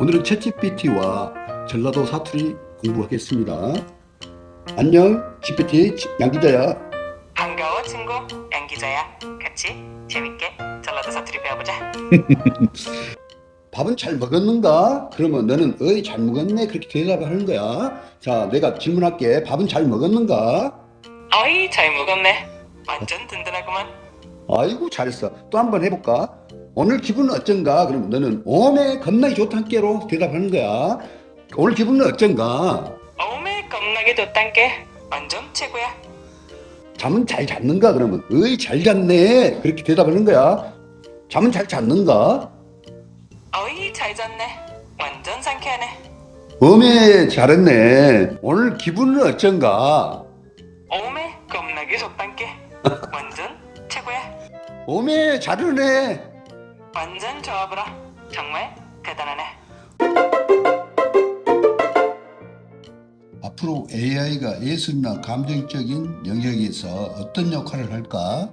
오늘은 챗GPT와 전라도 사투리 공부하겠습니다. 안녕, GPT 양 기자야. 반가워 친구 양 기자야 같이 재밌게 전라도 사투리 배워보자 밥은 잘 먹었는가? 그러면 너는 어이 잘 먹었네 그렇게 대답을 하는 거야. 자, 내가 질문할게. 밥은 잘 먹었는가? 어이 잘 먹었네 완전 든든하구만 아이고 잘했어. 또 한 번 해볼까? 오늘 기분은 어쩐가? 그러면 너는 오메 겁나게 좋단께로 대답하는 거야. 오늘 기분은 어쩐가? 어메 겁나게 좋단께 완전 최고야 잠은 잘 잤는가? 그러면 어이 잘 잤네 그렇게 대답하는 거야. 잠은 잘 잤는가? 어이 잘 잤네 완전 상쾌하네 어메 잘했네. 오늘 기분은 어쩐가? 어메 겁나게 좋단께 완전 최고야 어메 잘하네. 완전 좋아 보라 정말 대단하네 앞으로 AI가 예술이나 감정적인 영역에서 어떤 역할을 할까?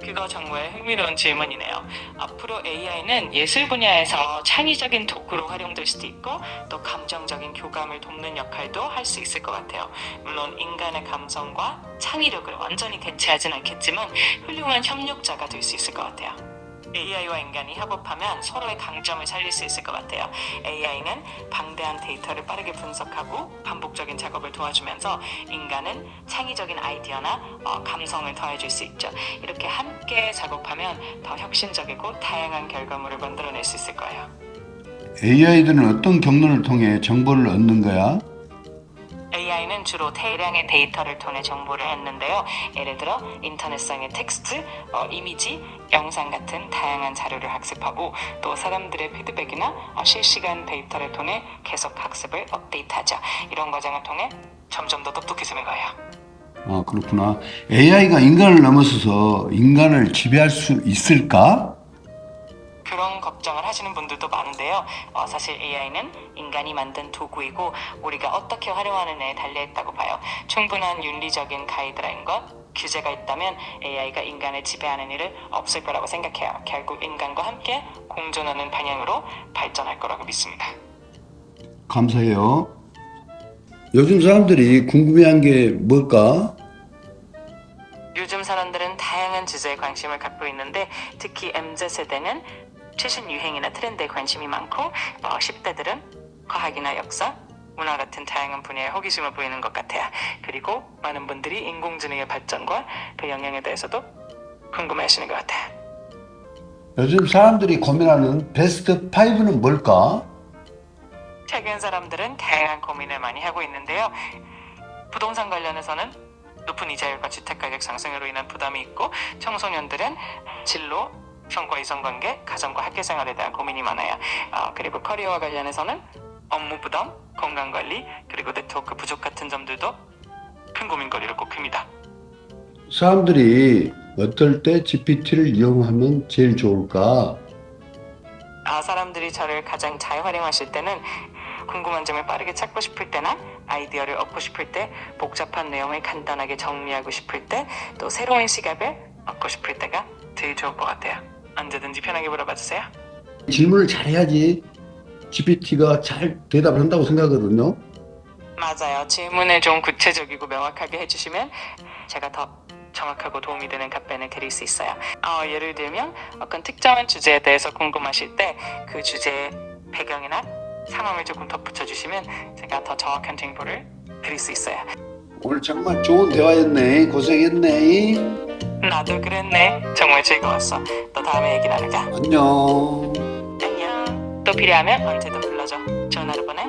그거 정말 흥미로운 질문이네요. 앞으로 AI는 예술 분야에서 창의적인 도구로 활용될 수도 있고 또 감정적인 교감을 돕는 역할도 할 수 있을 것 같아요. 물론 인간의 감성과 창의력을 완전히 대체하진 않겠지만 훌륭한 협력자가 될 수 있을 것 같아요. AI와 인간이 협업하면 서로의 강점을 살릴 수 있을 것 같아요. AI는 방대한 데이터를 빠르게 분석하고 반복적인 작업을 도와주면서 인간은 창의적인 아이디어나 어, 감성을 더해줄 수 있죠. 이렇게 함께 작업하면 더 혁신적이고 다양한 결과물을 만들어낼 수 있을 거예요. AI들은 어떤 경로를 통해 정보를 얻는 거야? AI는 주로 대량의 데이터를 통해 정보를 얻는데요. 예를 들어 인터넷상의 텍스트, 어, 이미지, 영상 같은 다양한 자료를 학습하고 또 사람들의 피드백이나 어, 실시간 데이터를 통해 계속 학습을 업데이트하죠. 이런 과정을 통해 점점 더 똑똑해지는 거예요. 아 그렇구나. AI가 인간을 넘어서서 인간을 지배할 수 있을까? 그런 걱정을 하시는 분들도 많은데요. 어, 사실 AI는 인간이 만든 도구이고 우리가 어떻게 활용하느냐에 달려있다고 봐요. 충분한 윤리적인 가이드라인과 규제가 있다면 AI가 인간을 지배하는 일을 없을 거라고 생각해요. 결국 인간과 함께 공존하는 방향으로 발전할 거라고 믿습니다. 감사해요. 요즘 사람들이 궁금해한 게 뭘까? 요즘 사람들은 다양한 주제에 관심을 갖고 있는데 특히 MZ세대는 최신 유행이나 트렌드에 관심이 많고 어, 10대들은 과학이나 역사, 문화 같은 다양한 분야에 호기심을 보이는 것 같아요. 그리고 많은 분들이 인공지능의 발전과 그 영향에 대해서도 궁금해하시는 것 같아요. 요즘 사람들이 고민하는 베스트 5는 뭘까? 최근 사람들은 다양한 고민을 많이 하고 있는데요. 부동산 관련해서는 높은 이자율과 주택가격 상승으로 인한 부담이 있고 청소년들은 진로, 성과 이성관계, 가정과 학교생활에 대한 고민이 많아요. 어, 그리고 커리어와 관련해서는 업무 부담, 건강관리, 그리고 네트워크 부족 같은 점들도 큰 고민거리를 꼽힙니다. 사람들이 어떨 때 GPT를 이용하면 제일 좋을까? 아, 사람들이 저를 가장 잘 활용하실 때는 궁금한 점을 빠르게 찾고 싶을 때나 아이디어를 얻고 싶을 때 복잡한 내용을 간단하게 정리하고 싶을 때 또 새로운 시각을 얻고 싶을 때가 제일 좋을 것 같아요. 언제든지 편하게 물어봐 주세요. 질문을 잘해야지 GPT가 잘 대답을 한다고 생각하거든요. 맞아요. 질문을 좀 구체적이고 명확하게 해주시면 제가 더 정확하고 도움이 되는 답변을 드릴 수 있어요. 어, 예를 들면 어떤 특정한 주제에 대해서 궁금하실 때 그 주제의 배경이나 상황을 조금 덧붙여 주시면 제가 더 정확한 정보를 드릴 수 있어요. 오늘 정말 좋은 대화였네. 고생했네. 나도 그랬네. 정말 즐거웠어. 또 다음에 얘기 나누자. 안녕. 안녕. 또 필요하면 언제든 불러줘. 하루 보내.